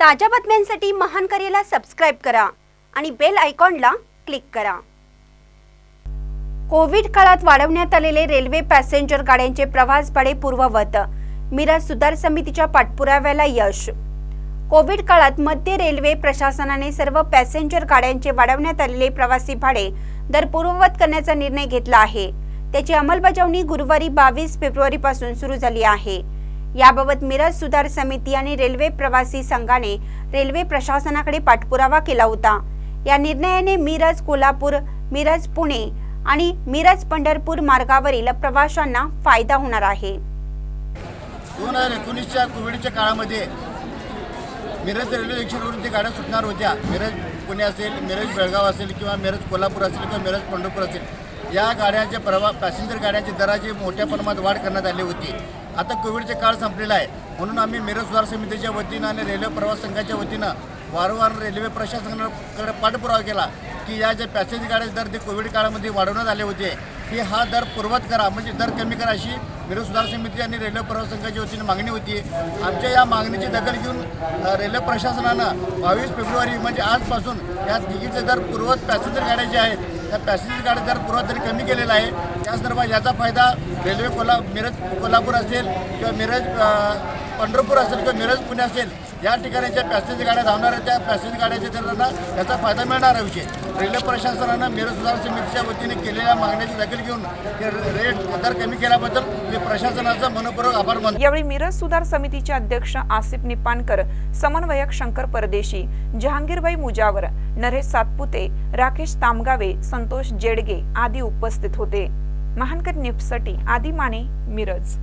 ताज्या बातम्यांसाठी महान करेला सबस्क्राईब करा आणि बेल आयकॉनला क्लिक करा. कोविड काळात वाढवण्यात आलेले रेल्वे पॅसेंजर गाड्यांचे प्रवास भाडे पूर्ववत. मिरज सुधार समितीच्या पाठपुराव्याला यश. कोविड काळात मध्य रेल्वे प्रशासनाने सर्व पॅसेंजर गाड्यांचे वाढवण्यात आलेले प्रवासी भाडे दर पूर्ववत करण्याचा निर्णय घेतला आहे. त्याची अंमलबजावणी गुरुवारी बावीस फेब्रुवारी पासून सुरू झाली आहे. याबाबत मिरज सुधार समिती आणि रेल्वे प्रवासी संघाने रेल्वे प्रशासनाकडे पाठपुरावा केला होता. या निर्णयाने मिरज कोल्हापूर मिरज पुणे आणि मिरज पंढरपूर मार्गावरील प्रवाशांना फायदा होणार आहे. हो दोन हजार एकोणीसच्या कोविडच्या काळामध्ये मिरज रेल्वे जंक्शनवरून जे गाड्या सुटणार होत्या. मिरज पुणे असेल मिरज बेळगाव असेल किंवा मिरज कोल्हापूर असेल किंवा मिरज पंढरपूर असेल या गाड्यांच्या प्रवा पॅसेंजर गाड्यांच्या दराची मोठ्या प्रमाणात वाढ करण्यात आली होती. आता कोविडचे काळ संपलेला आहे. म्हणून आम्ही मिरज सुधार समितीच्या वतीनं आणि रेल्वे प्रवास संघाच्या वतीनं वारंवार रेल्वे प्रशासनाकडे पाठपुरावा केला की या ज्या पॅसेंजर गाड्याचे दर ते कोविड काळामध्ये वाढवण्यात आले होते की हा दर पूर्वत करा म्हणजे दर कमी करा अशी मिरज सुधार समिती आणि रेल्वे प्रवास संघाच्या वतीने मागणी होती. आमच्या या मागणीची दखल घेऊन रेल्वे प्रशासनानं बावीस फेब्रुवारी म्हणजे आजपासून या तिकीटचे दर पूर्वत पॅसेंजर गाड्या ज्या आहेत त्या पॅसेंजर गाड्या दर पुरा तरी कमी केलेला आहे त्या संदर्भात याचा फायदा रेल्वे कोल्हा मिरज कोल्हापूर असेल किंवा मिरज पंढरपूर असेल किंवा मिरज पुणे असेल या ठिकाणी ज्या पॅसेंजर गाड्या धावणार आहेत त्या पॅसेंजर गाड्याच्या त्यांना याचा फायदा मिळणार आहे विषय. रेल्वे प्रशासनानं मिरज सुधार समितीच्या वतीने केलेल्या मागण्याची दखल घेऊन रेट दर कमी केल्याबद्दल मी प्रशासनाचा मनपूर्वक आभार मानतो. यावेळी मिरज सुधार समितीचे अध्यक्ष आसिफ निपाणकर समन्वयक शंकर परदेशी जहांगीरबाई मुजावर नरेश सातपुते राकेश तामगावे संतोष जेडगे आदी उपस्थित होते. महानकर निपसटी आदी माने मिरज.